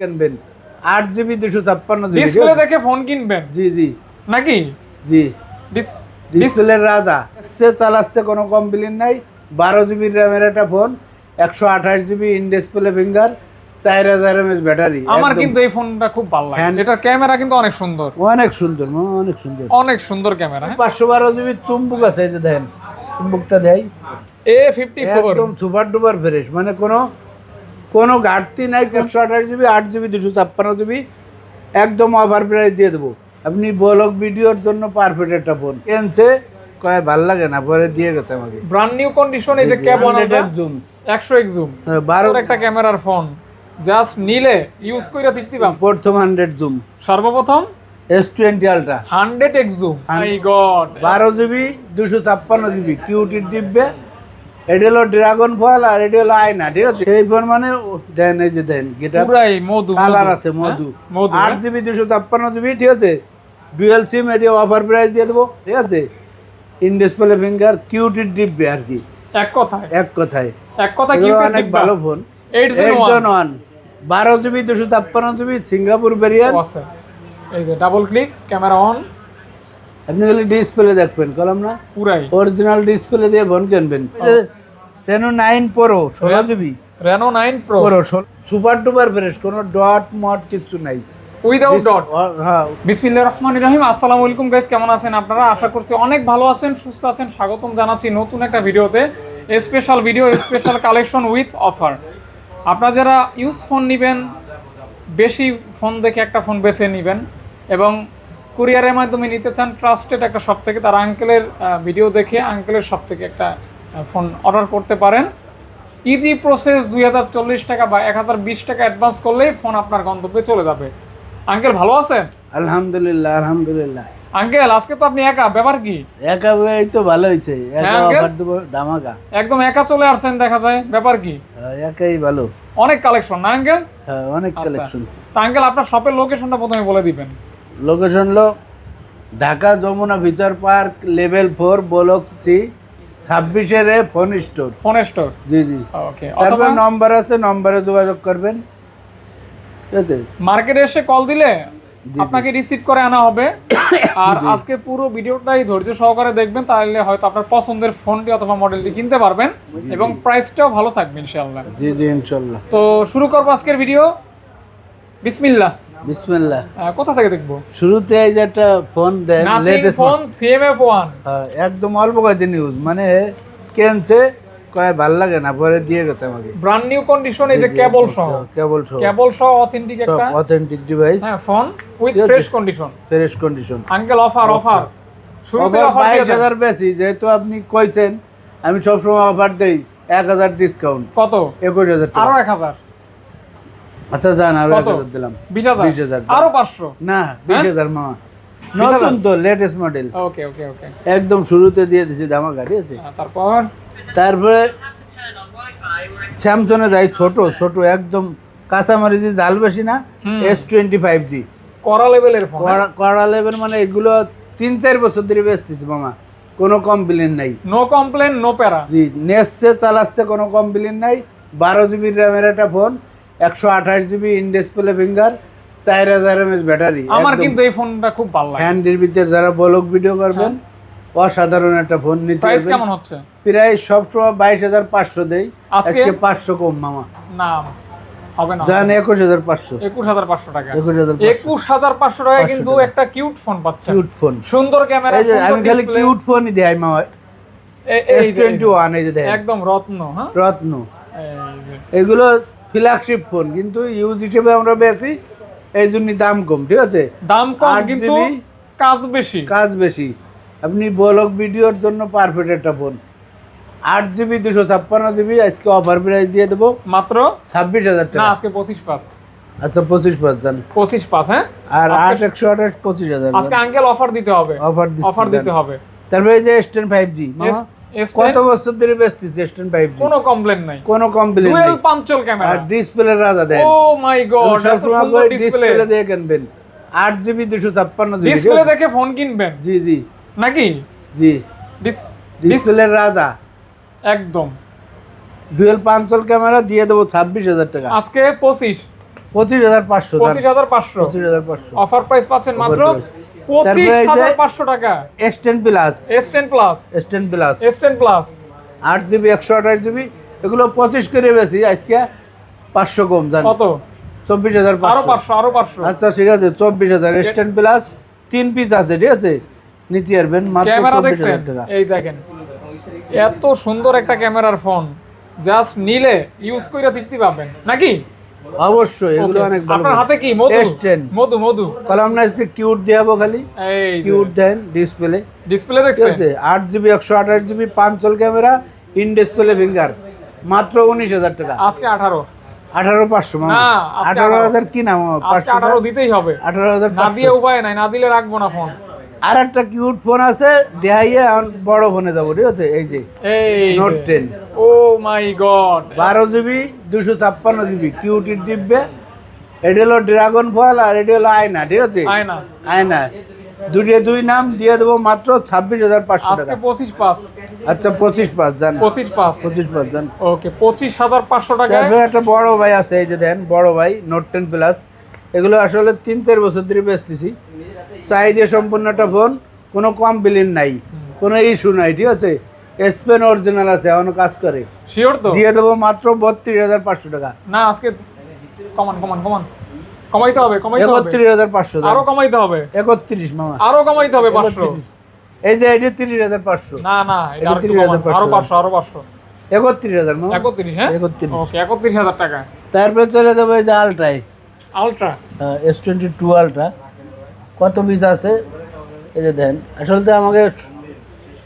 কিনবেন। আট জিবি দুশো ছাপ্পান্ন ডিসপ্লে দেখে ফোন কিনবেন? জি জি। নাকি? জি। ডিসপ্লের রাজা। সে চালাচ্ছে কোনো কমপ্লেন নাই। বারো জিবি র্যামের একটা ফোন একশো আঠাশ জিবি ইন ডিসপ্লে ফিঙ্গার চার হাজার এমএস ব্যাটারি আমার কিন্তু এই ফোনটা খুব ভালো লাগে। এটার ক্যামেরা কিন্তু অনেক সুন্দর। অনেক সুন্দর অনেক সুন্দর। অনেক সুন্দর ক্যামেরা পাঁচশো বারো জিবি চুম্বুক আছে যে দেখেন চুম্বুকটা দেয়। এ ফিফটি ফোর একদম সুপার ডুপার ফ্রেশ মানে কোনো কোনো ঘাটতি নাই একশো আঠাশ জিবি আট জিবি দুশো ছাপ্পান্ন জিবি একদম অফার প্রাইস দিয়ে দেবো। আপনি ব্লগ ভিডিওর জন্য পারফেক্ট একটা ফোন কিনছে কয় ভালো লাগে না পরে দিয়ে গেছে আমাকে। ব্র্যান্ড নিউ কন্ডিশন এই যে ক্যাব জুম একশো এক জুম বারো একটা ক্যামেরার ফোন জাস্ট নিলে ইউজ কইরা তৃপ্তি পাম প্রথম হান্ড্রেড জুম সর্বপ্রথম? S twenty ultra hundred X zoom my god বারো জিবি দুশো ছাপ্পান্ন জিবি। কিউটির ডিব্বে এটা হলো ড্রাগন ফল আর এটা হলো আয়না ঠিক আছে? সেই ফোন মানে দেন এই যে দেন গেটা পুরাই মধু কালার আছে হ্যাঁ? মধু। মধু আট হ্যাঁ? জিবি দুশো ছাপ্পান্ন জিবি ঠিক আছে? ডুয়েল সিম এটি অফার প্রাইস দিয়ে দেবো ঠিক আছে? ইন ডিসপ্লে ফিঙ্গার কিউটির ডিব্বে আর কি। এক কথায়। এক কথায়। এক কথা কি অনেক ভালো ফোন এইট জন ওয়ান বারো জিবি দুশো ছাপ্পান্ন জিবি সিঙ্গাপুর আছে। এই যে ডাবল ক্লিক ক্যামেরা অন আপনি খালি ডিসপ্লে দেখবেন কলম না? পুরাই। অরিজিনাল ডিসপ্লে দিয়ে ফোন কিনবেন। টেনো নাইন প্রো ষোলো GB Reno nine pro pro super duper fresh কোনো ডট মট কিছু নাই। উইদাউট ডট হ্যাঁ বিসমিল্লাহির রহমানির রহিম আসসালামু আলাইকুম গাইস কেমন আছেন আপনারা? আশা করছি অনেক ভালো আছেন সুস্থ আছেন স্বাগতম জানাচ্ছি নতুন একটা ভিডিওতে। Special video special collection with offer আপনারা যারা ইউজ ফোন নেবেন বেশি ফোন দেখে একটা ফোন বেছে নেবেন এবং কুরিয়ারের মাধ্যমে নিতে চান ট্রাস্টেড একটা শপ থেকে তার আঙ্কেলের ভিডিও দেখে আঙ্কেলের শপ থেকে একটা ফোন অর্ডার করতে পারেন। ইজি প্রসেস দুই হাজার চল্লিশ টাকা বা এক হাজার বিশ টাকা অ্যাডভান্স করলেই ফোন আপনার গন্তব্যে চলে যাবে। আঙ্কেল ভালো আছেন? আলহামদুলিল্লাহ আলহামদুলিল্লাহ। আঙ্কেল আজকে তো আপনি একা ব্যাপার কি? একা এই তো ভালো হয়েছে হ্যাঁ, দামাকা একদম একা চলে আসছেন দেখা যায় ব্যাপার কি? হ্যাঁ, একাই ভালো। অনেক কালেকশন না আঙ্কেল? হ্যাঁ অনেক আচ্ছা। কালেকশন তা আঙ্কেল আপনার শপের লোকেশনটা প্রথমে বলে দিবেন। লোকেশন হলো Dhaka Jamuna future park level four block C ছাব্বিশের ফোন স্টোর ফোন স্টোর জি জি। ওকে তারপর নম্বর আছে নম্বরে যোগাযোগ করবেন। ঠিক আছে? মার্কেটে এসে কল দিলে আপনাকে রিসিভ করে আনা হবে। আর আজকে পুরো ভিডিওটাই ধৈর্য সহকারে দেখবেন তাহলে হয়তো আপনার পছন্দের ফোনটি অথবা মডেলটি কিনতে পারবেন এবং প্রাইসটাও ভালো থাকবে ইনশাআল্লাহ। জি জি তো শুরু করব আজকের ভিডিও। বিসমিল্লাহ। বিসমিল্লাহ। কোথা থেকে দেখব? শুরুতে এই যে একটা ফোন দেন লেটেস্ট ফোন সিএমএফ ওয়ান একদম অল্প কয়েকদিন ইউজ মানে কেনছে? কয় ভালো লাগে না পরে দিয়ে গেছে আমাকে। ব্র্যান্ড নিউ কন্ডিশন এই যে কেবল সহ। কেবল সহ। কেবল সহ অথেন্টিক একটা। অথেন্টিক ডিভাইস হ্যাঁ phone with fresh condition fresh condition uncle offer offer শুরুতে অফার অফার বাইশ হাজার বেশি যেহেতু আপনি কইছেন আমি সবসময় অফার দেই। এক হাজার ডিসকাউন্ট কত? একুশ হাজার টাকা। আরও এক হাজার। আচ্ছা যান আরও এক হাজার দিলাম। বিশ হাজার? বিশ হাজার। আরও পাঁচশো? না বিশ হ্যাঁ? হাজার মামা। নতুন তো লেটেস্ট মডেল ওকে ওকে ওকে একদম শুরুতে দিয়ে দিছি ঠিক আছে? তারপর? তারপরে স্যামসংয়ে যাই ছোট ছোট একদম ঝাল বেশি না এস টোয়েন্টি ফাইভ জি করা লেভেলের ফোন কড়া লেভেল মানে এগুলো তিন চার বছর ধরে বেচতেছি মামা। কোনো কমপ্লেন নাই। নো কমপ্লেন নো প্যারা জি নেসছে চালাচ্ছে কোনো কমপ্লেন নাই। বারো জিবি র্যামের একটা ফোন একশো আঠাশ জিবি ইন ডিসপ্লে ফিঙ্গার চার হাজার এমএস ব্যাটারি আমার কিন্তু এই ফোনটা খুব ভালো লাগে। হ্যান্ডির ভিতরে যারা ব্লগ ভিডিও করবেন অসাধারণ একটা ফোন নিতে প্রাইস কেমন হচ্ছে? প্রায় সবসময় বাইশ হাজার পাঁচশো দেই। আজকে? পাঁচশো কম মামা। না হবে না। জান একুশ হাজার পাঁচশো। একুশ হাজার পাঁচশো টাকা। একুশ হাজার একুশ হাজার পাঁচশো টাকা কিন্তু একটা কিউট ফোন পাচ্ছেন। কিউট ফোন সুন্দর ক্যামেরা আমি খালি কিউট ফোনই দেই মামা। এস টোয়েন্টি ওয়ান এই যে। একদম রত্ন হ্যাঁ? রত্ন। এগুলো ফ্ল্যাগশিপ ফোন কিন্তু ইউজ হিসেবে আমরা বেশি এই জন্য দাম কম ঠিক আছে? দাম কম কিন্তু কাজ বেশি। কাজ বেশি। আপনি ব্লগ ভিডিওর জন্য পারফেক্ট একটা ফোন আট জিবি দুশো ছাপ্পান্ন জিবি আজকে অফার প্রাইস দিয়ে দেবো। মাত্র? ছাব্বিশ হাজার টাকা। আজকে পঁচিশ পাঁচ। আচ্ছা পঁচিশ পাঁচ জান পঁচিশ পাস হ্যাঁ? আর আট একশো আঠাশ পঁচিশ হাজার আজকে আঙ্কেল অফার দিতে হবে। অফার অফার দিতে হবে। তারপরে এই যে S ten five G S- S10 কত বছর ধরে বেচতিস এস টেন ফাইভ কোনো কমপ্লেন নাই। কোনো complain dual punch hole camera আর ডিসপ্লে রাজা দেন। ও মাই গড এত সুন্দর ডিসপ্লে ডিসপ্লে দিয়ে কিনবেন। আট জিবি দুশো ছাপ্পান্ন জিবি ডিসপ্লে দেখে ফোন কিনবেন? জি জি। নাকি? জি। ডিস- ডিসপ্লের রাজা। একদম। ডুয়েল পাঞ্চল ক্যামেরা দিয়ে দেবো ছাব্বিশ হাজার টাকা। আজকে পঁচিশ। পঁচিশ হাজার পাঁচশো পঁচিশ হাজার পাঁচশো। পঁচিশ হাজার পাঁচশো। অফার প্রাইস পাচ্ছেন মাত্র টাকা। প্লাস জিবি জিবি এগুলো করে বেশি আজকে কম জান। কত? আরও আরও আচ্ছা ঠিক আছে প্লাস পিস আছে ঠিক আছে? নিতে পারবেন মাত্র ক্যামেরা চব্বিশ দেখছেন? হাজার টাকা। এই দেখেন। এত সুন্দর একটা ক্যামেরার ফোন। জাস্ট নিলে ইউজ করে তৃপ্তি পাবেন। নাকি? অবশ্যই এগুলো অনেক ভালো আপনার হাতে কি? মধু? S10 মধু মধু। কলম না আজকে কিউট দেখাবো খালি। এই কিউট দেন ডিসপ্লে ডিসপ্লে দেখছেন? আছে punch hole camera in display finger মাত্র উনিশ হাজার টাকা। আজকে আঠারো। আঠারো পাঁচশো আঠারো। হাজার কি নাম? আঠারো দিতেই হবে। আঠারো হাজার না দিয়ে উপায় নাই না দিলে রাখব না ফোন আর একটা কিউট ফোন আছে দেখাইয়ে বড় ফোনে যাব ঠিক আছে? এই যে note ten O my god বারো জিবি দুশো ছাপ্পান্ন জিবি কিউটির দিব্যে এটা হলো ড্রাগন ফল আর এটা হলো আয়না ঠিক আছে? আয় না আয়না। দুটো দুই নাম দিয়ে দেবো মাত্র ছাব্বিশ হাজার পাঁচশো আজকে টাকা। পঁচিশ পাস আচ্ছা পঁচিশ পাঁচ যান পঁচিশ পাস পঁচিশ পাঁচ যান ওকে পঁচিশ হাজার পাঁচশো তারপরে একটা বড় ভাই আছে এই যে দেন বড় ভাই নোট টেন প্লাস এগুলো আসলে তিন চার বছর ধরে বেচতেছি। সাইডে সম্পূর্ণ একটা ফোন কোনো কমপ্লেন নাই কোনো ইস্যু নাই ঠিক আছে? স্পেন অরিজিনাল আছে এখনও কাজ করে। শিওর তো? দিয়ে দেবো মাত্র বত্রিশ হাজার পাঁচশো টাকা। না আজকে কমান কমান কমান। কমাইতে হবে কমাইতে হবে। একত্রিশ হাজার পাঁচশো আরও কমাইতে হবে। একত্রিশ মামা। আরও কমাইতে হবে পাঁচশো। এই যে এটি তিরিশ হাজার পাঁচশো। না না এটা 30,500 কমান। আরও পাঁচশো আরও পাঁচশো। একত্রিশ হাজার মামা। একত্রিশ হ্যাঁ? একত্রিশ। ওকে একত্রিশ হাজার টাকা। তারপরে চলে যাব এই যে আলট্রাই ultra S twenty two ultra কত পিস আছে? এই যে দেন আসলে তো আমাকে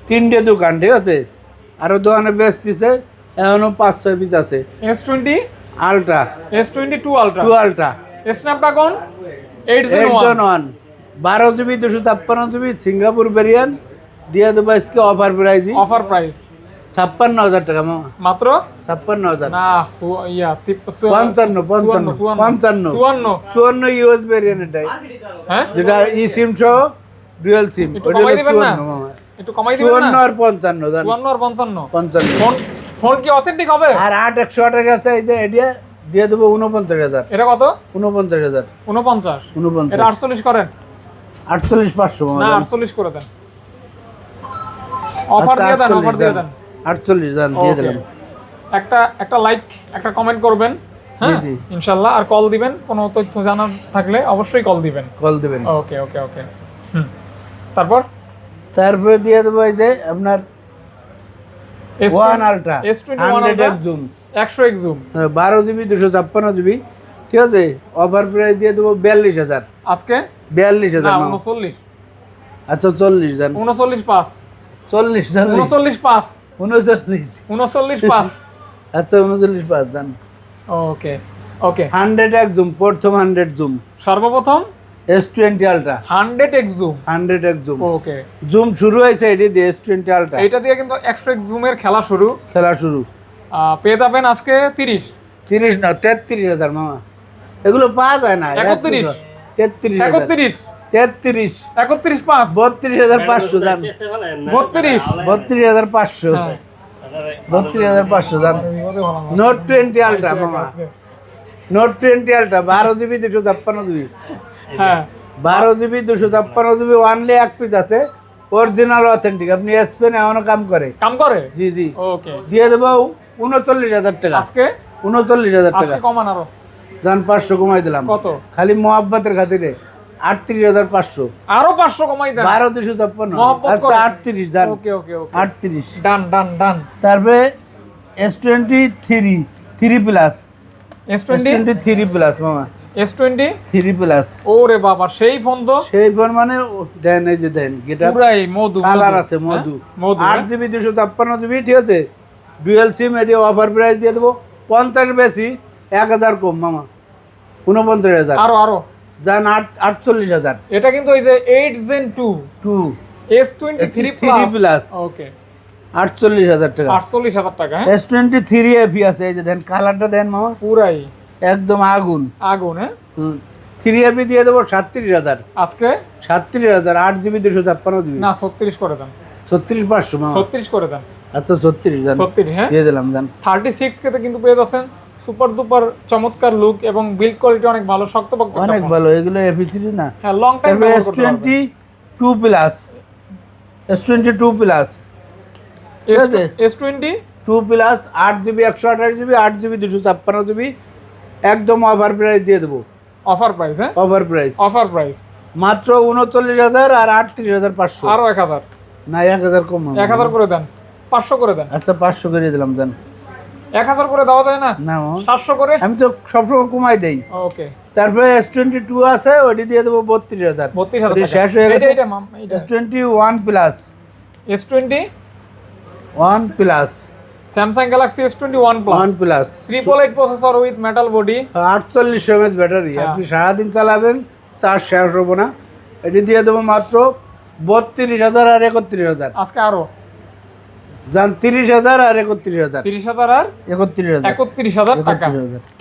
তিনটে দোকান ঠিক আছে? আরও দোকানে বেচতেছে এখনও পাঁচ ছয় পিস আছে। S twenty ultra S twenty two ultra two ultra Snapdragon eight gen one বারো জিবি দুশো ছাপ্পান্ন জিবি সিঙ্গাপুর ভেরিয়ান দিয়ে দেবো আজকে অফার প্রাইস অফার প্রাইস ছাপ্পান্ন হাজার টাকা মামা মাত্র? ছাপ্পান্ন হাজার। না ইয়া পঞ্চান্ন পঞ্চান্ন পঞ্চান্ন। চুয়ান্ন। চুয়ান্ন ইউএস ভেরিয়ান এটাই। হ্যাঁ? যেটা ই সিম সহ ডুয়েল সিম না? চুয়ান্ন মামা একটু কমাই দিবেন না? আর পঞ্চান্ন জান। চুয়ান্ন আর পঞ্চান্ন। পঞ্চান্ন। ফোন ফোন কি অথেন্টিক হবে? আর আট একশো আঠাশ আছে এই যে এটা দিয়ে দেবো উনপঞ্চাশ হাজার। এটা কত? উনপঞ্চাশ হাজার। উনপঞ্চাশ এটা উনপঞ্চাশ আটচল্লিশ করেন। আটচল্লিশ পাঁচশো। মামা না জান। আটচল্লিশ করে দেন। অফার আচ্ছা, দিয়ে দেন অফার দিয়ে দেন। আটচল্লিশ জান দিয়ে দিলাম। একটা একটা লাইক একটা কমেন্ট করবেন। হ্যাঁ? জি। ইনশাল্লাহ। আর কল দিবেন। কোনো তথ্য জানার থাকলে অবশ্যই কল দিবেন। কল দেবেন। ওকে ওকে ওকে হুম। তারপর? তারপরে দিয়ে দেবো এই যে আপনার one ultra S twenty one hundred এক জুম একশো এক জুম বারো জিবি দুশো ছাপ্পান্ন জিবি। ঠিক আছে? অফার প্রাইস দিয়ে দেবো বিয়াল্লিশ হাজার। আজকে? বিয়াল্লিশ হাজার উনচল্লিশ। আচ্ছা চল্লিশ জান উনচল্লিশ পাঁচ। চল্লিশ চল্লিশ উনচল্লিশ পাঁচ। উনচল্লিশ। উনচল্লিশ পাঁচ। আচ্ছা উনচল্লিশ পাঁচ জান ওকে ওকে। হান্ড্রেড এক জুম প্রথম হান্ড্রেড জুম সর্বপ্রথম? S twenty ultra hundred X zoom hundred এক জুম ওকে জুম শুরু হয়েছে এটি দিয়ে এস টোয়েন্টি আলট্রা এইটা দিয়ে কিন্তু একশো এক জুমের খেলা শুরু। খেলা শুরু। পেয়ে যাবেন আজকে তিরিশ। তিরিশ না তেত্রিশ হাজার মামা। এগুলো পাওয়া যায় না। একত্রিশ। তেত্রিশ। একত্রিশ। তেত্রিশ। একত্রিশ পাঁচ। বত্রিশ হাজার পাঁচশো জান বত্রিশ। বত্রিশ হাজার পাঁচশো। হ্যাঁ। বত্রিশ হাজার পাঁচশো জান নোট টোয়েন্টি আলট্রা মামা। নোট টোয়েন্টি আলট্রা বারো জিবি দুশো ছাপ্পান্ন জিবি। হ্যাঁ। বারো জিবি দুশো ছাপ্পান্ন জিবি ওয়ানলি এক পিস আছে। অরিজিনাল অথেন্টিক আপনি স্পেন এমনও কাম করে। কাম করে? জি জি। ওকে দিয়ে দেবো উনচল্লিশ হাজার টাকা। আজকে? উনচল্লিশ হাজার টাকা। কমান আরও। যান পাঁচশো কমাই দিলাম। কত? খালি মোহাব্বতের খাতিরে আটত্রিশ হাজার পাঁচশো। আরও পাঁচশো কমাই দেন। বারো দুশো ছাপ্পান্ন। আচ্ছা আটত্রিশ যান ওকে ওকে ওকে আটত্রিশ। Done done done. তারপরে S twenty three three plus S twenty three plus মামা। এস টোয়েন্টি থ্রি প্লাস ওরে বাবা সেই ফোন তো? সেই ফোন মানে দেন এই যে দেন গেটা পুরাই মধু কালার আছে মধু। হ্যাঁ? মধু আট হ্যাঁ? জিবি দুশো ছাপ্পান্ন জিবি ঠিক আছে? ডুয়েল সিম এটি অফার প্রাইস দিয়ে দেবো। পঞ্চাশ বেশি এক হাজার কম মামা। উনপঞ্চাশ হাজার। আরও আরও। যান আট আটচল্লিশ হাজার। এটা কিন্তু ওই যে eight gen two two S twenty three plus। Okay আটচল্লিশ হাজার টাকা। আটচল্লিশ হাজার টাকা এস টোয়েন্টি থ্রি এফি আছে এই যে দেন কালারটা দেন মামা। পুরাই। একদম আগুন। আগুন হ্যাঁ? থ্রি এফি দিয়ে দেবো সাতত্রিশ হাজার। আজকে? সাতত্রিশ হাজার আট জিবি দুশো ছাপ্পান্ন জিবি। না ছত্রিশ করে দেন। ছত্রিশ পাঁচশো ছত্রিশ করে দেন। আচ্ছা ছত্রিশ জান ছত্রিশ হ্যাঁ? দিয়ে দিলাম জান থার্টি সিক্স কেতে কিন্তু পেয়ে যাচ্ছেন। সুপার দুপার চমৎকার লুক এবং বিল্ড কোয়ালিটি অনেক ভালো শক্তপোক্ত একটা অনেক ভালো এগুলো এফিসিডি না? হ্যাঁ long time S twenty two plus S twenty two plus. S twenty two plus আট জিবি একশো আঠাশ জিবি আট জিবি দুশো ছাপ্পান্ন জিবি। একদম অফার প্রাইস দিয়ে দেবো। অফার প্রাইস হ্যাঁ? অফার প্রাইস অফার প্রাইস মাত্র উনচল্লিশ হাজার আর আটত্রিশ হাজার পাঁচশো। আরও এক হাজার। না এক হাজার কম এক হাজার করে দেন। পাঁচশো করে দেন। আচ্ছা পাঁচশো করে দিলাম দেন। এক হাজার করে দেওয়া যায় না? না। সাতশো করে? আমি তো সবসময় কমাই দেই। ওকে তারপরে এস টোয়েন্টি টু আছে ওটি দিয়ে দেবো বত্রিশ হাজার। বত্রিশ হাজার শেষ হয়ে গেছে। S twenty one plus S twenty one plus Samsung Galaxy S twenty one one plus plus triple eight processor with metal body আটচল্লিশ এমএচ ব্যাটারি। আপনি সারাদিন চালাবেন চার্জ শেষ হব না। এটি দিয়ে দেবো মাত্র বত্রিশ হাজার আর একত্রিশ হাজার। আজকে আরও। যান তিরিশ হাজার আর একত্রিশ হাজার। তিরিশ হাজার আর একত্রিশ হাজার। একত্রিশ হাজার টাকা।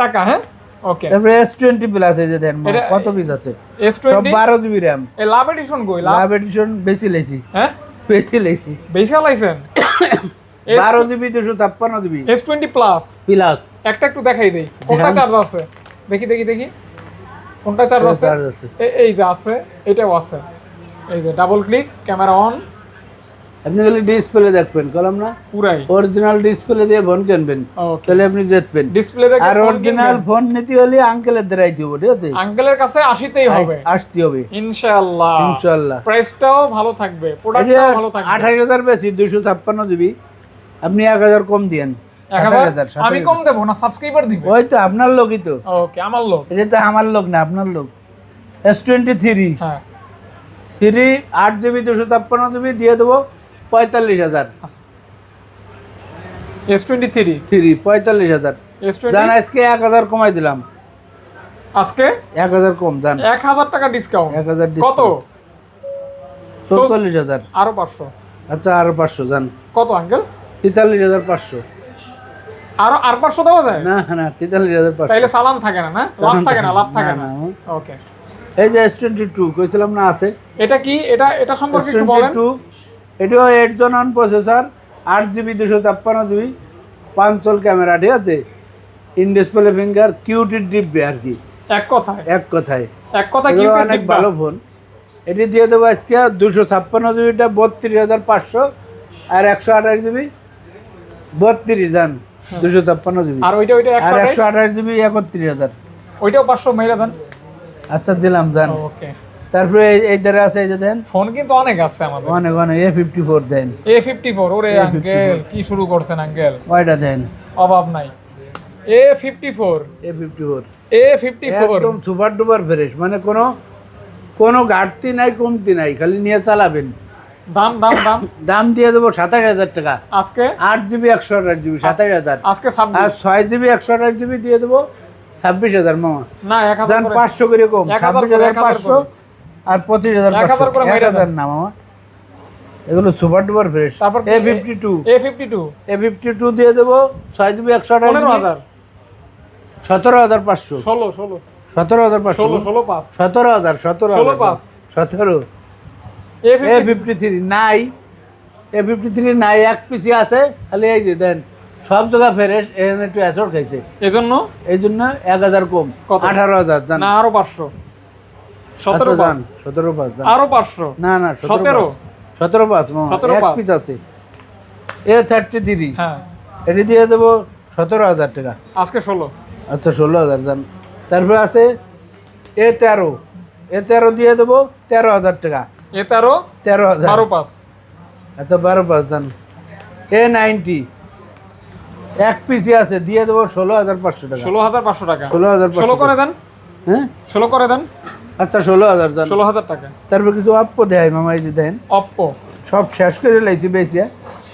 টাকা হ্যাঁ? ওকে তারপরে এস টোয়েন্টি প্লাস এই যে দেন কত পিস আছে? এস টোয়েন্টি বারো জিবি র্যাম লাভ এডিশন কই? লাভ এডিশন বেশি লেছি। হ্যাঁ? বেশি লেছি। বেশি আলাইছেন বারো জিবি দুশো ছাপ্পান্ন GB. S twenty plus plus একটা একটু দেখাই দেই। কোনটা চার্জ আছে? দেখি দেখি দেখি। কোনটা চার্জ আছে? চার্জ আছে। এই যে আছে এটাও আছে। এই যে ডাবল ক্লিক ক্যামেরা অন আপনি খালি ডিসপ্লে দেখবেন কলম না? পুরাই। অরিজিনাল ডিসপ্লে দিয়ে ফোন কিনবেন। তাহলে আপনি জিতবেন। ডিসপ্লে দেখে আর অরিজিনাল ফোন নিতে হলে আঙ্কেলের দ্বারাই দিব ঠিক আছে? আঙ্কেলের কাছে আসিতেই হবে। আসতে হবে। ইনশাআল্লাহ। ইনশাল্লাহ প্রাইসটাও ভালো থাকবে প্রোডাক্টটাও ভালো থাকবে। আঠাশ হাজার বেশি দুইশো ছাপ্পান্ন জিবি। আপনি এক হাজার কম দিয়েন। সাতাশ আমি কম দেবো না সাবস্ক্রাইবার দিবে। ওই তো আপনার লোকই তো। ওকে আমার লোক। এটা তো আমার লোক না আপনার লোক। এস টোয়েন্টি থ্রি থ্রি আট জিবি দুশো ছাপ্পান্ন জিবি দিয়ে দেবো পঁয়তাল্লিশ হাজার। এস টোয়েন্টি থ্রি থ্রি পঁয়তাল্লিশ হাজার। জান আজকে এক হাজার কমাই দিলাম। আজকে? এক হাজার কম জান। এক হাজার টাকা ডিসকাউন্ট এক হাজার কত? চৌচল্লিশ হাজার। আরও পাঁচশো। আচ্ছা আরও পাঁচশো জান। কত আঙ্কেল তেতাল্লিশ হাজার পাঁচশো। আরও আর পাঁচশো দেওয়া যায়? না না তেতাল্লিশ হাজার পাঁচশো। তাইলে সালাম থাকে না না? লাভ থাকে না লাভ থাকে না। ওকে এই যে এস টোয়েন্টি টু কইছিলাম না আছে? এটা কি? এটা এটা সম্পর্কে একটু বলেন। টু এটিও এইট জন অন প্রসেসর আট জিবি দুশো ছাপ্পান্ন জিবি পাঁচল ক্যামেরা ঠিক আছে? ইন ডিসপ্লে ফিঙ্গার কিউটির ডিব্বে আর কি? এক কথায়। এক কথায়। এক কথা কি অনেক ভালো ফোন এটি দিয়ে দেবো আজকে দুশো ছাপ্পান্ন জিবিটা বত্রিশ হাজার পাঁচশো আর একশো আঠাশ জিবি বত্রিশ দান দুশো ছাপ্পান্ন জিবি। আর ওইটা ওইটা আর একশো আঠাশ জিবি একত্রিশ হাজার। ওইটাও পাঁচশো মেরে দেন? আচ্ছা দিলাম দান। ওকে। তারপরে এই- ধারে আছে এই যে দেন। ফোন কিন্তু অনেক আছে আমাদের। অনেক অনেক A fifty four then A fifty four ওরে আঙ্কেল কি শুরু করছেন আঙ্কেল? কয়টা দেন। অভাব নাই। A fifty four A fifty four A fifty four একদম সুপার ডুপার ফ্রেশ মানে কোনো কোনো ঘাটতি নাই কমতি নাই খালি নিয়ে চালাবেন। দাম দাম দাম? দাম দিয়ে দেবো সাতাশ হাজার টাকা। আজকে? আট জিবি একশো আঠাশ জিবি সাতাশ হাজার। আজকে আর ছয় জিবি একশো আঠাশ জিবি দিয়ে দেবো ছাব্বিশ হাজার মামা। না এক হাজার পাঁচশো করে কম। ছাব্বিশ হাজার পাঁচশো আর পঁচিশ হাজার পাঁচশো। এক হাজার না মামা। এগুলো সুপার ডুপার ফ্রেশ। তারপর A fifty two A fifty two A fifty two দিয়ে দেবো ছয় জিবি একশো আঠাশ হাজার। সতেরো হাজার পাঁচশো। ষোলো ষোলো। সতেরো হাজার পাঁচশো। ষোলো ষোলো পাঁচ। সতেরো হাজার সতেরো ষোলো পাঁচ। সতেরো। এ ফিফটি থ্রি নাই। এ ফিফটি থ্রি নাই এক পিসি আছে। খালি এই যে দেন সব জায়গা ফেরেস এখানে একটু খাইছে। এজন্য? এই জন্য এক হাজার কম। আঠারো হাজার জান। না আরও পাঁচশো। সতেরো আচ্ছা, সতেরো পাঁচ। আরও পাঁচশো? না না সতেরো। সতেরো? পাঁচ। সতেরো এক। পিস আছে। A thirty three. হ্যাঁ। এটি দিয়ে দেবো সতেরো হাজার টাকা। আজকে ষোলো। আচ্ছা ষোলো হাজার যান তারপরে আছে এ তেরো। এ তেরো দিয়ে দেবো তেরো হাজার টাকা। এ তেরো? তেরো হাজার। বারো পাঁচ। আচ্ছা বারো পাঁচ দান এ নাইনটি। এক পিসি আছে দিয়ে দেবো ষোলো হাজার পাঁচশো টাকা। ষোলো হাজার পাঁচশো টাকা। ষোলো হাজার ষোলো করে দেন। হ্যাঁ? ষোলো করে দেন। আচ্ছা ষোলো হাজার দান ষোলো হাজার টাকা। তারপর কিছু অপ্পো দেয় মামা এই যে দেন। অপ্পো সব শেষ করে লাইছি বেশি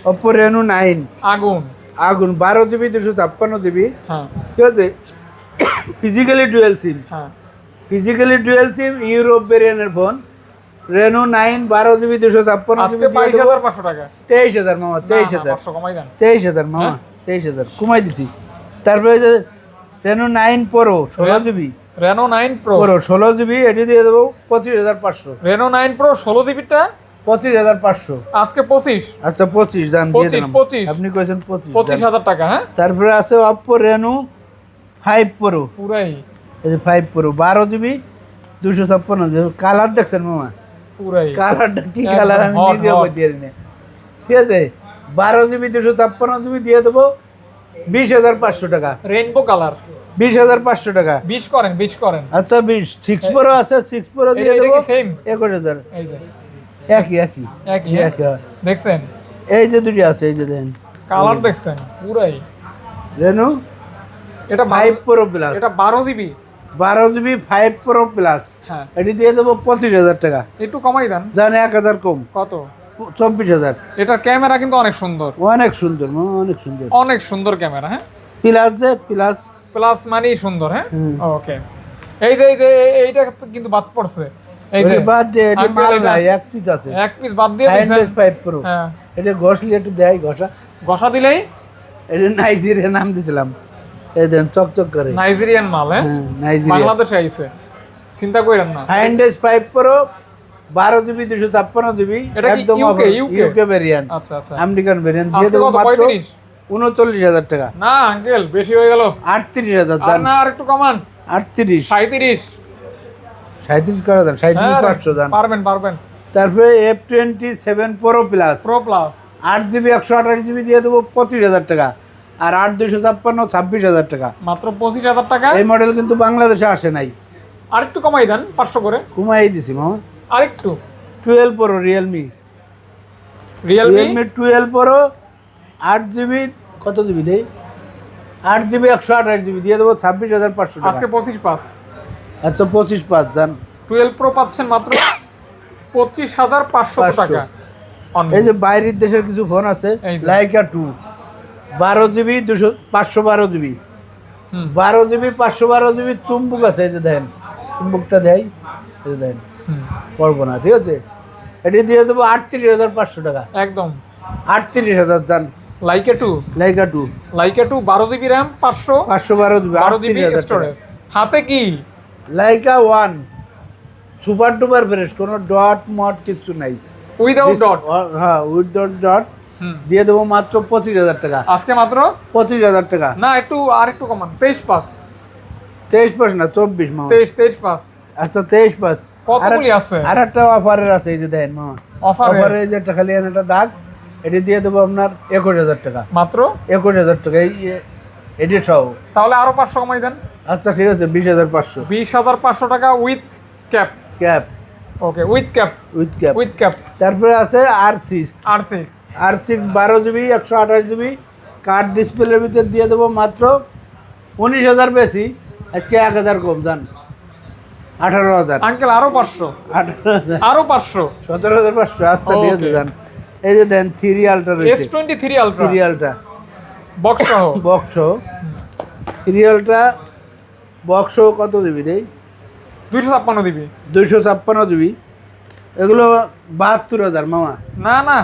অপ্পো রেনু নাইন আগুন। আগুন বারো জিবি দুশো ছাপ্পান্ন জিবি। হ্যাঁ। ঠিক আছে? Physically dual SIM physically dual SIM Europe ভেরিয়ানের phone Reno nine বারো জিবি দুশো ছাপ্পান্ন তেইশ হাজার মামা তেইশ হাজার। তেইশ হাজার মামা তেইশ হাজার। কমাই দিছি। তারপরে যে রেনো নাইন প্রো ষোলো GB. Reno nine pro pro ষোলো জিবি এটি দিয়ে দেবো পঁচিশ হাজার পাঁচশো। রেনো নাইন প্রো ষোলো জিবিটা? পঁচিশ হাজার পাঁচশো। আজকে পঁচিশ। আচ্ছা পঁচিশ যান দিয়ে দিলাম। পঁচিশ। আপনি কয়েছেন পঁচিশ পঁচিশ হাজার টাকা হ্যাঁ? তারপরে আছে অপ্পো রেনু ফাইভ প্রো পুরাই। এই যে ফাইভ প্রো বারো জিবি দুশো ছাপ্পান্ন। কালার দেখছেন মামা? পুরাই। কালারটা কি কালার আমি hot, নিজেও hot। বলতে পারি না। ঠিক আছে? বারো জিবি দুশো ছাপ্পান্ন জিবি দিয়ে দেবো। বিশ হাজার পাঁচশো টাকা। রেইনবো কালার বিশ হাজার পাঁচশো টাকা। বিশ করেন বিশ করেন। আচ্ছা বিশ। সিক্স প্রো আছে সিক্স প্রো দিয়ে দেবো। একুশ হাজার। একই একই। একই হ্যাঁ? একই হ্যাঁ। দেখছেন? এই যে দুটি আছে এই যে দেন। কালার দেখছেন পুরাই। রেনু? এটা ফাইভ ফাইভ প্রো প্লাস এটা বারো জিবি। বারো জিবি ফাইভ প্রো প্লাস হ্যাঁ। এটি দিয়ে দেবো পঁচিশ হাজার টাকা। একটু কমাই দেন। জান এক হাজার কম। কত? চব্বিশ হাজার। এটার ক্যামেরা কিন্তু অনেক সুন্দর। অনেক সুন্দর অনেক সুন্দর। অনেক সুন্দর ক্যামেরা হ্যাঁ? প্লাস যে প্লাস প্লাস মানেই সুন্দর হ্যাঁ? ওকে এই যে এই যে এইটা কিন্তু বাদ পড়ছে। এই যে বাদ দিয়ে এটি মাল নাই এক পিস আছে। এক পিস বাদ দিয়ে দিয়েছেন। ফাইভ প্রো হ্যাঁ। এটা ঘষলে একটু দেয় ঘষা। ঘষা দিলেই? এটা নাইজেরিয়া নাম দিছিলাম। এই দেন চকচক করে। নাইজেরিয়ান মাল হ্যাঁ? হ্যাঁ নাইজেরিয়া বাংলাদেশে আইছে। চিন্তা করেন না। হাইন্ডেস ফাইভ প্রো বারো জিবি দুশো ছাপ্পান্ন জিবি একদম? ইউকে ভেরিয়েন্ট আচ্ছা আচ্ছা। আমেরিকান ভেরিয়েন্ট দিয়ে দেবো মাত্র উনচল্লিশ হাজার টাকা। না আঙ্কেল বেশি হয়ে গেল। আটত্রিশ হাজার না আর একটু কমান। আটত্রিশ। সাঁত্রিশ সাঁত্রিশ করা যান সাঁত্রিশ পাঁচশো যান। পারবেন পারবেন। তারপরে F twenty seven pro plus pro plus আট জিবি একশো আঠাশ জিবি দিয়ে দেবো পঁচিশ হাজার টাকা। আর আট দুইশো ছাপ্পান্ন ছাব্বিশ হাজার টাকা। মাত্র পঁচিশ হাজার টাকা? এই মডেল কিন্তু বাংলাদেশে আসে নাই। আর একটু কমাই দেন পাঁচশো করে। কমাই দিছি মামা। আর একটু twelve pro Realme Realme twelve pro আট জিবি কত জিবি দেই আট জিবি একশো আঠাশ জিবি দিয়ে দেবো ছাব্বিশ হাজার পাঁচশো আজকে পঁচিশ পাঁচ। আচ্ছা পঁচিশ পাঁচ যান টুয়েলভ প্রো পাচ্ছেন মাত্র পঁচিশ হাজার পাঁচশো টাকা। এই যে বাইরের দেশের কিছু ফোন আছে। লাইকা টু বারো জিবি দুশো পাঁচশো বারো জিবি। বারো জিবি পাঁচশো বারো জিবি চুম্বুক আছে এই যে দেন। চুম্বুকটা দেয় এই যে দেন। পড়ব না ঠিক আছে? এটি দিয়ে দেবো আটত্রিশ হাজার পাঁচশো টাকা। একদম। আটত্রিশ হাজার যান লাইকে টু লাইকা টু লাইকে টু বারো জিবি র্যাম পাঁচশো। পাঁচশো বারো জিবি বারো জিবি স্টোরেজ হাতে কি? Leica one super duper fresh কোনো ডট মট কিছু নাই। উইদাউট ডট হ্যাঁ উইথ ডট ডট দিয়ে দেবো মাত্র পঁচিশ হাজার টাকা। আজকে মাত্র? পঁচিশ হাজার টাকা। না একটু আর একটু কমান। তেইশ পাস তেইশ পাস না চব্বিশ মামা। তেইশ তেইশ পাস আচ্ছা তেইশ পাস কতগুলি আছে? আর একটা অফারের আছে এই যে দেন মামা। অফারে অফারে এই যে একটা খালি একটা দাগ এটি দিয়ে দেবো আপনার একুশ হাজার টাকা। মাত্র? একুশ হাজার টাকা এই এটি সহ। তাহলে আরও পাঁচশো কমাই দেন। আচ্ছা ঠিক আছে বিশ হাজার পাঁচশো। বিশ হাজার পাঁচশো টাকা with cap cap okay with cap with cap with cap তারপরে আছে R six R six R six বারো জিবি একশো আঠাশ জিবি কার্ড ডিসপ্লের ভিতর দিয়ে দেবো মাত্র উনিশ হাজার বেশি। আজকে এক হাজার কম যান আঠারো হাজার। আঙ্কেল আরও পাঁচশো। আঠারো হাজার। আরও পাঁচশো। সতেরো হাজার পাঁচশো। আচ্ছা ঠিক আছে. যান এই যে দেন থ্রি আলটা এস রয়েছে twenty three ultra three ultra box সহ। বক্স থ্রি আলটা বক্স কত জিবি দেই? দুইশো ছাপ্পান্ন দিবি দুইশো ছাপ্পান্ন জিবি এগুলো বাহাত্তর হাজার মামা। না না।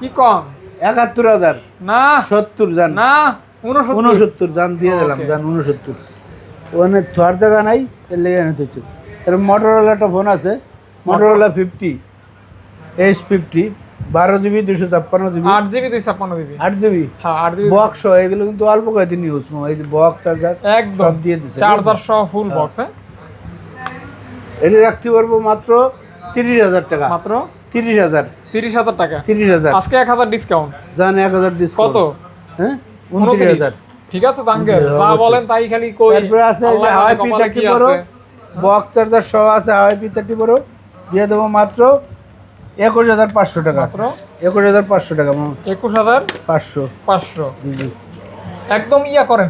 কি কম? একাত্তর হাজার। না। সত্তর যান না উনসত্তর যান দিয়ে দিলাম. যান উনসত্তর ওখানে থার জায়গা নাই এর লেগে নিতে হচ্ছে এর মোটরওয়ালা একটা ফোন আছে মোটরওয়ালা ফিফটি এইচ ফিফটি বারো জিবি দুশো ছাপ্পান্ন জিবি। আট জিবি দুই ছাপ্পান্ন দিবি আট জিবি? হ্যাঁ আট জিবি। বক্স এগুলো কিন্তু অল্প কয়েকদিন ইউজ এই যে বক্স চার্জার একদম। সব দিয়ে দিছে চার্জার সহ ফুল বক্স হ্যাঁ? এটি রাখতে পারব মাত্র তিরিশ হাজার টাকা। মাত্র? তিরিশ হাজার। তিরিশ হাজার টাকা। তিরিশ হাজার। আজকে এক হাজার ডিসকাউন্ট যান এক হাজার ডিসকাউন্ট কত? হ্যাঁ? উনত্রিশ হাজার। ঠিক আছে তো যা বলেন তাই খালি কই। তারপরে আছে হাওয়াই পি থার্টি কি প্রো আছে। বক্স চার্জার সহ আছে হাওয়াই পি থার্টি প্রো দিয়ে দেবো মাত্র একুশ হাজার পাঁচশো টাকা। মাত্র? একুশ হাজার পাঁচশো টাকা একুশ হাজার পাঁচশো। পাঁচশো। একদম ইয়া করেন।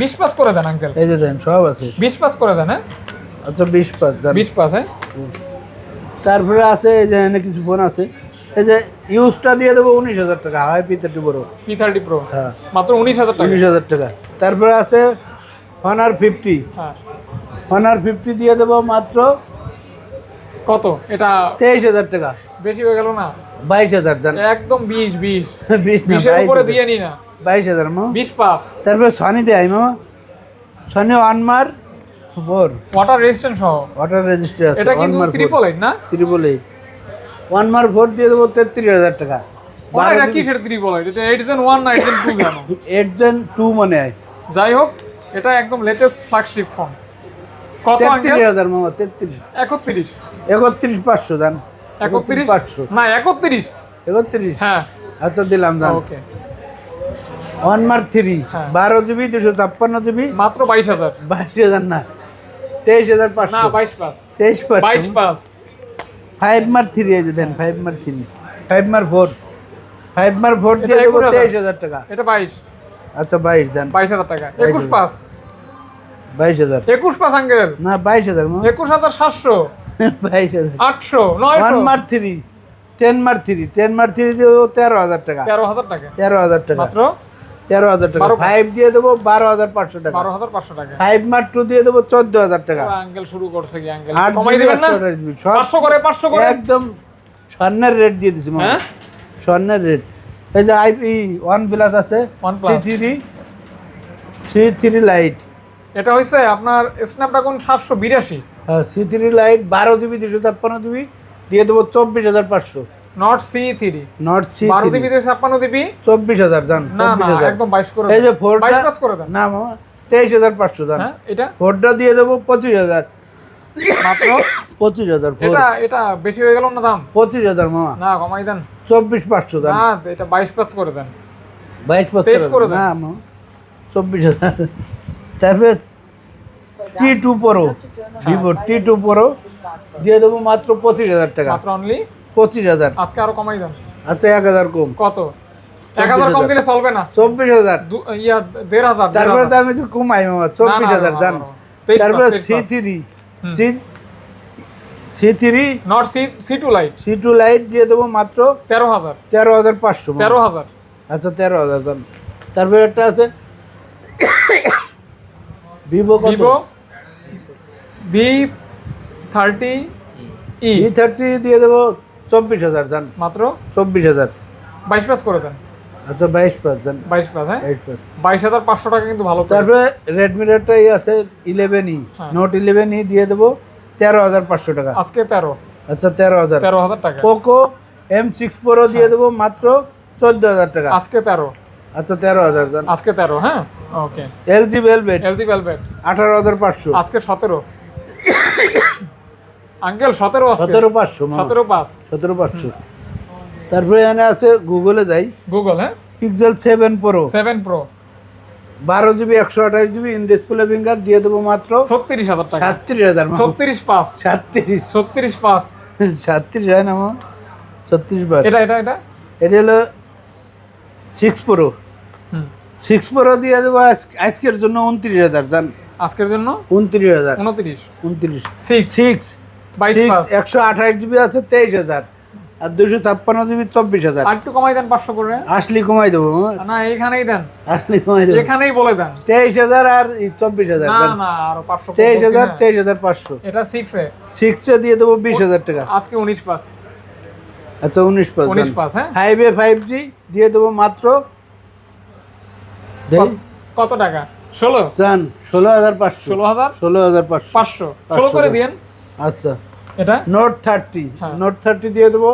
বিশ পাস করে দেন আঙ্কেল এই যে দেন সব আছে। বিশ পাস করে দেন হ্যাঁ? আচ্ছা বিশ যান বিশ পাস হ্যাঁ? তারপরে আছে এই যে কিছু ফোন আছে। এই যে ইউজটা দিয়ে দেবো উনিশ হাজার টাকা Huawei P thirty pro P thirty pro হ্যাঁ। মাত্র উনিশ হাজার টাকা। উনিশ হাজার টাকা। তারপরে আছে হনার ফিফটি হ্যাঁ। হনার ফিফটি দিয়ে দেবো মাত্র কত? এটা তেইশ হাজার টাকা। বেশি হয়ে গেল না? বাইশ হাজার যান একদম বিশ বিশ। বিশ বিশের উপরে। দিয়ে নি না। বাইশ হাজার মা। বিশ পাস তারপরে সনি দেয় মামা Sony one mark four water resistant সহ। ওয়াটার রেজিস্টার আছে এটা কিন্তু ত্রিপল এইট না? Triple eight one mark four দিয়ে দেবো তেত্রিশ হাজার টাকা। এটা কিসের থ্রি বলে এটা এইটজেন ওয়ান না এইটজেন টু জানো এইট জেন টু মনে যাই হোক এটা একদম লেটেস্ট ফ্ল্যাগশিপ ফোন কত তেত্রিশ হাজার মামা তেত্রিশ। একত্রিশ। একত্রিশ পাঁচশো দান একত্রিশ? পাঁচশো। না একত্রিশ। একত্রিশ? হ্যাঁ। আচ্ছা দিলাম ওকে ওয়ান মার থ্রি। বারো জিবি দুশো ছাপ্পান্ন জিবি। মাত্র বাইশ হাজার। বাইশ হাজার না তেইশ হাজার না পাঁচশো বাইশ পাস তেইশ বাইশ পাঁচশো পাস ফাইভ মার থ্রি এই যে দেন five mark three five mark four five mark four দিয়ে দেবো তেইশ হাজার টাকা। এটা বাইশ। আচ্ছা বাইশ দেন। বাইশ হাজার টাকা। একুশ। পাস বাইশ হাজার। একুশ পাস আঙ্কেল। না বাইশ হাজার একুশ হাজার সাতশো। বাইশ হাজার। আটশো নয় one mark three ten mark three ten mark three দেবো তেরো হাজার টাকা। তেরো হাজার টাকা। তেরো হাজার টাকা। মাত্র? তেরো হাজার টাকা। ফাইভ দিয়ে দেবো বারো হাজার পাঁচশো টাকা। বারো হাজার পাঁচশো টাকা। ফাইভ মার টু দিয়ে দেবো চোদ্দ হাজার টাকা। আঙ্কেল শুরু করছে কি আঙ্কেল আট পাঁচশো করে পাঁচশো করে। একদম স্বর্ণের রেট দিয়ে দিছি হ্যাঁ? স্বর্ণের রেট এই যে আইপি ওয়ান প্লাস আছে। C three C three lite এটা হয়েছে আপনার স্ন্যাপড্রাগন সাতশো বিরাশি। সি থ্রি লাইট বারো জিবি দুশো ছাপ্পান্ন জিবি। দিয়ে দেবো চব্বিশ হাজার পাঁচশো। Not C three not C বারো জিবি থেকে ছাপ্পান্ন জিবি? চব্বিশ হাজার জান না হাজার। একদম বাইশ করে এই যে বাইশ পাস করে দেন। না মামা তেইশ হাজার পাঁচশো জান। হ্যাঁ এটা? ফোরটা দিয়ে দেবো পঁচিশ হাজার। মাত্র? পঁচিশ হাজার এটা এটা বেশি হয়ে গেল না দাম? পঁচিশ হাজার মামা। না কমাই দেন। চব্বিশ পাঁচশো না এটা বাইশ পাস করে দেন। বাইশ করে দেন। না মামা চব্বিশ হাজার। তারপরে T two pro Vivo T two pro দিয়ে দেবো মাত্র পঁচিশ হাজার টাকা। মাত্র অনলি পঁচিশ হাজার। আজকে আরও কমাই দেন। আচ্ছা এক হাজার কম। কত? এক হাজার কম দিলে চলবে না। চব্বিশ হাজার। ইয়া দেড় হাজার তারপরে তো। আমি তো কমাই মামা চব্বিশ হাজার জান? তারপরে C three C C three not C C two lite C two lite দিয়ে দেবো মাত্র তেরো হাজার। তেরো হাজার পাঁচশো তেরো হাজার। আচ্ছা তেরো হাজার দাম তারপরে একটা আছে। ভিভো কত? ভি থার্টি ই থার্টি দিয়ে দেবো চব্বিশ হাজার দান। মাত্র? চব্বিশ হাজার। বাইশ পাস করে দেন। আচ্ছা বাইশ পাঁচ দান। বাইশ পাস হ্যাঁ? বাইশ হাজার পাঁচশো টাকা কিন্তু ভালো তারপরে রেডমির একটা ই আছে ইলেভেন ই হ্যাঁ। নোট ইলেভেন ই দিয়ে দেবো তেরো হাজার পাঁচশো টাকা। আজকে তেরো। আচ্ছা তেরো হাজার। তেরো হাজার টাকা। পোকো এম সিক্স প্রো দিয়ে দেবো মাত্র চোদ্দ হাজার টাকা। আজকে তেরো। আচ্ছা তেরো হাজার দান। আজকে তেরো হ্যাঁ? Okay LG Velvet LG Velvet আঠারো হাজার পাঁচশো। আজকে সতেরো। আঙ্কেল সতেরো সতেরো পাঁচশো সতেরো পাঁচ। সতেরো পাঁচশো। তারপরে এখানে আছে গুগলে যাই। গুগল হ্যাঁ? Pixel seven Pro seven Pro বারো জিবি একশো আঠাশ জিবি ইন ডিসপ্লে ফিঙ্গার দিয়ে দেবো মাত্র ছত্রিশ হাজার টাকা। সাতত্রিশ হাজার মামা। ছত্রিশ পাঁচ। সাতত্রিশ। ছত্রিশ পাঁচ। সাতত্রিশ হয় না মামা ছত্রিশ বার এটা এটা এটা? এটা হলো সিক্স প্রো সিক্স প্রো দিয়ে দেবো আজ- আজকের জন্য উনত্রিশ হাজার জান। আজকের জন্য? উনত্রিশ হাজার। উনত্রিশ। উনত্রিশ। সিক্স সিক্স পাঁচ একশো আঠাশ জিবি আছে তেইশ হাজার। আর দুশো ছাপ্পান্ন জিবি চব্বিশ হাজার। একটু কমাই দেন পাঁচশো করে। আসলি কমাই দেবো না এখানেই দেন। আসলি কমাই দেবো। এখানেই বলে দেন। তেইশ হাজার আর চব্বিশ হাজার। না না আরও পাঁচশো তেইশ হাজার তেইশ হাজার পাঁচশো। এটা সিক্সে সিক্সে দিয়ে দেবো বিশ হাজার টাকা। আজকে উনিশ পাস আচ্ছা উনিশ পাস হ্যাঁ? ফাইভ ফাইভ জি দিয়ে দেবো মাত্র কত- টাকা? ষোলো? জান ষোলো হাজার পাঁচশো। ষোলো হাজার? ষোলো হাজার পাঁচশো। পাঁচশো। ষোলো করে। দিয়েন। আচ্ছা। এটা? নোট থার্টি হ্যাঁ। নোট থার্টি দিয়ে দেবো।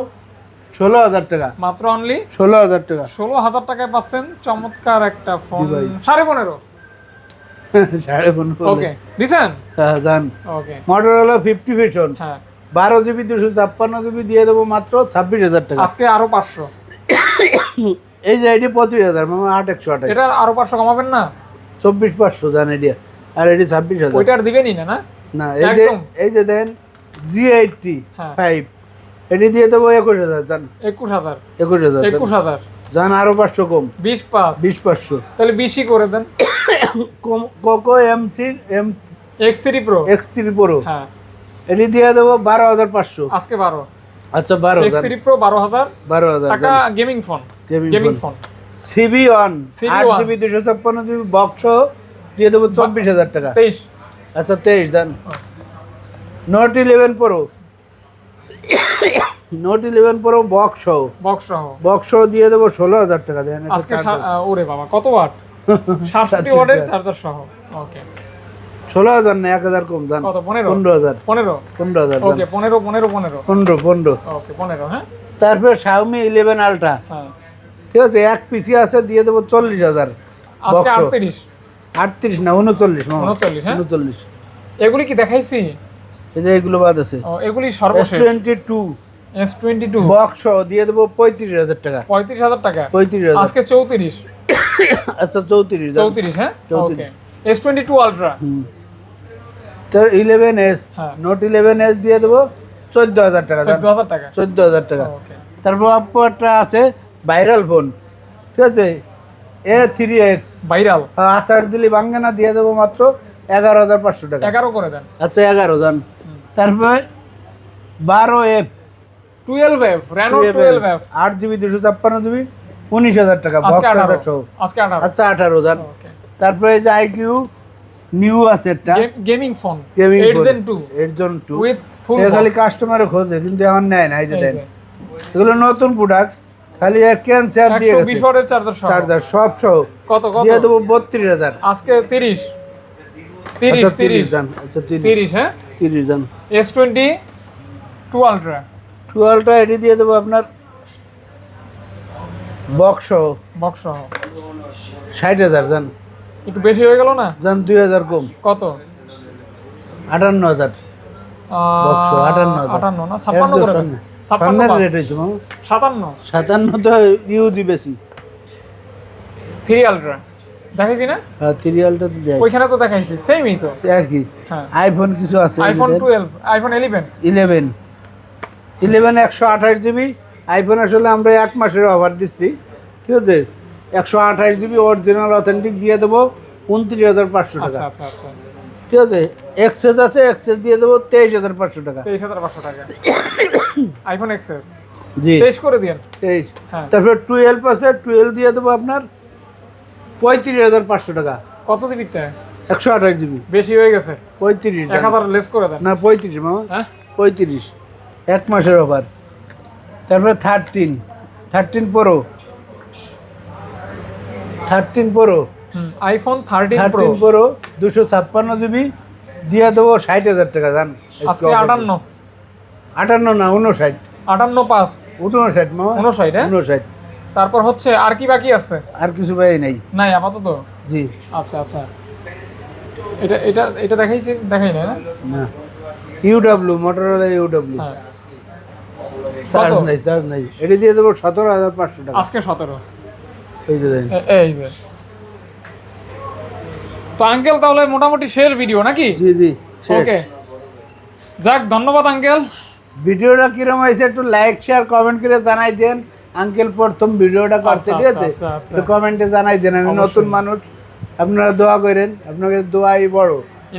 ষোলো হাজার টাকা। মাত্র অনলি ষোলো হাজার টাকা। ষোলো হাজার টাকায় পাচ্ছেন চমৎকার একটা ফোন সাড়ে পনেরো। সাড়ে পনেরো ওকে দিছেন? হ্যাঁ জান। ওকে মোটর হলো ফিফটি ভিশন হ্যাঁ। বারো জিবি দুশো ছাপ্পান্ন জিবি দিয়ে দেবো মাত্র ছাব্বিশ হাজার টাকা। আজকে আরও পাঁচশো। এই যে এটি পঁচিশ হাজার মামা আট একশো আঠাশ। এটা আরও পাঁচশো কমাবেন না? চব্বিশ পাঁচশো জান এডিয়া আর এটি ছাব্বিশ হাজার। ওইটা আর দিবেনই না না? না এই যে এই যে দেন জি এইটটি হ্যাঁ। ফাইভ এটি দিয়ে দেবো একুশ হাজার জান। একুশ হাজার। একুশ হাজার একুশ হাজার। জান আরও পাঁচশো কম। বিশ পাঁচ। বিশ পাঁচশো। তাহলে বিশই করে দেন। Poco M C M X three Pro X three Pro হ্যাঁ। এটি দিয়ে দেবো বারো হাজার পাঁচশো। আজকে বারো। আচ্ছা বারো এক্স থ্রি প্রো বারো হাজার। বারো হাজার টাকা gaming phone gaming phone CB one আট। জিবি দুশো ছাপ্পান্ন জিবি বক্স দিয়ে দেবো চব্বিশ হাজার টাকা। তেইশ। আচ্ছা তেইশ জান। Note eleven Pro Note eleven Pro box সহ। বক্স সহ। বক্স সহ দিয়ে দেবো ষোলো হাজার টাকা দেন আজকে ওরে বাবা কত ওয়াট সাতষট্টি ওয়াটের চার্জার সহ ওকে ষোলো হাজার না এক হাজার কম যান পনেরো? হাজার। পনেরো? পনেরো হাজার ওকে পনেরো পনেরো পনেরো। পনেরো পনেরো। ওকে পনেরো হ্যাঁ? তারপরে শাওমি ইলেভেন আলট্রা ঠিক আছে এক পিসি আছে দিয়ে দেবো চল্লিশ হাজার। আজকে আটত্রিশ। আটত্রিশ না উনচল্লিশ উনচল্লিশ হ্যাঁ? উনচল্লিশ। এগুলি কি দেখাইছি? এই যে এগুলো বাদ আছে। এগুলি সর্বশেষ। Twenty two S twenty two box সহ দিয়ে দেবো পঁয়ত্রিশ হাজার টাকা। পঁয়ত্রিশ হাজার টাকা? পঁয়ত্রিশ হাজার। আজকে চৌত্রিশ। আচ্ছা চৌত্রিশ। চৌত্রিশ হ্যাঁ? ওকে। চৌত্রিশ। S twenty two Ultra. তোর eleven S. Note eleven S দিয়ে দেবো চোদ্দ হাজার টাকা চোদ্দ হাজার টাকা। চোদ্দ হাজার টাকা। তারপর একটা আছে ভাইরাল ফোন ঠিক আছে? এ থ্রি এক্স ভাইরাল আষাঢ় দিলি বাঙ্গানা দিয়ে দেবো মাত্র এগারো হাজার পাঁচশো টাকা। এগারো করে দেন। আচ্ছা এগারো যান তারপরে বারো F twelve F Reno twelve F আট জিবি দুশো ছাপ্পান্ন জিবি উনিশ হাজার টাকা আঠারো। হাজার আচ্ছা আঠারো যান তারপরে যে আইকিউ নিউ আছে একটা gaming phone gaming Gen two এর জন্য টু খালি কাস্টমারে খোঁজে কিন্তু এখন নেয় না এই যে দেন। এগুলো নতুন প্রোডাক্ট খালি এক ক্যান্সার দিয়ে একশো গেছে। বিশ ওয়াটের চার্জার সহ। চার্জার সব সহ। কত কত? দিয়ে দেবো বত্রিশ হাজার। আজকে তিরিশ। তিরিশ আচ্ছা তিরিশ তিরিশ। আচ্ছা তিরিশ। তিরিশ হ্যাঁ? তিরিশ যান এস টোয়েন্টি টু আলট্রা টুয়েলভটা এটি দিয়ে দেবো আপনার বক্স সহ। বক্স সহ। ষাট হাজার যান একটু বেশি হয়ে গেল না? দুই হাজার কম। কত? আটান্ন হাজার। আহ, বক্স আটান্ন না? ছাপ্পান্ন করে দেন। ছাপ্পান্ন সামনের পাঁচ। রেট হয়েছে মামা। সাতান্ন। সাতান্ন তো ইউজি বেশি। থ্রি আলট্রা দেখাইছি না? সিরিয়ালটা তো দেয় ওইখানে তো দেখাইছি সেমই তো। একই। হ্যাঁ। আইফোন কিছু আছে iPhone twelve iPhone eleven eleven eleven একশো আঠাশ জিবি আইফোন আসলে আমরা এক মাসের অফার দিচ্ছি। ঠিক আছে? একশো আঠাশ জিবি অরিজিনাল অথেন্টিক দিয়ে দেবো। উনত্রিশ হাজার পাঁচশো আচ্ছা টাকা আচ্ছা আচ্ছা। ঠিক আছে? এক্সেস আছে এক্সেস দিয়ে দেবো তেইশ হাজার পাঁচশো টাকা। তেইশ হাজার পাঁচশো টাকা। আইফোন এক্সেস জি। তেইশ করে দিন তেইশ। হ্যাঁ। তারপরে টুয়েলভ আছে টুয়েলভ দিয়ে দেবো আপনার পঁয়ত্রিশ হাজার পাঁচশো টাকা। কত জিবিটা একশো আঠাশ জিবি। বেশি হয়ে গেছে। পঁয়ত্রিশ এক হাজার লেস করে দেন। না পঁয়ত্রিশ মামা। হ্যাঁ? পঁয়ত্রিশ। এক মাসের অফার তারপরে thirteen thirteen Pro thirteen Pro iPhone thirteen Pro thirteen Pro দুশো ছাপ্পান্ন জিবি দিয়ে দেবো ষাট হাজার টাকা জান? আটান্ন। আটান্ন না উনষাট আটান্ন পাঁচ। উনষাট মামা। উনষাট হ্যাঁ? উনষাট তারপর হচ্ছে আর কি বাকি আছে? আর কিছু পাই নাই। নাই আপাতত? জি। আচ্ছা আচ্ছা। এটা এটা এটা দেখাইছি দেখাই না? না? ইউডাব্লিউ মোটরওয়ালা ইউডাব্লিউ হ্যাঁ। চার্জ? নাই চার্জ নাই। এটা দিয়ে দেবো সতেরো হাজার পাঁচশো টাকা। আজকে সতেরো। এই যে এই যে। তো আঙ্কেল তাহলে মোটামুটি শেষ ভিডিও নাকি? জি জি ওকে যাক ধন্যবাদ আঙ্কেল ভিডিওটা কিরম হয়েছে একটু লাইক শেয়ার কমেন্ট করে জানাই দেন। আঙ্কেল প্রথম ভিডিওটা করছে আচ্ছা, ঠিক আছে? আচ্ছা, আচ্ছা। একটু কমেন্টে জানাই দেন আমি নতুন মানুষ। আপনারা দোয়া করেন আপনাকে দোয়াই বড়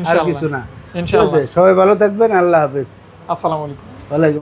আর কিছু না। ইনশাআল্লাহ। সবাই ভালো থাকবেন আল্লাহ হাফেজ। আসসালামু আলাইকুম। ওয়ালাইকুম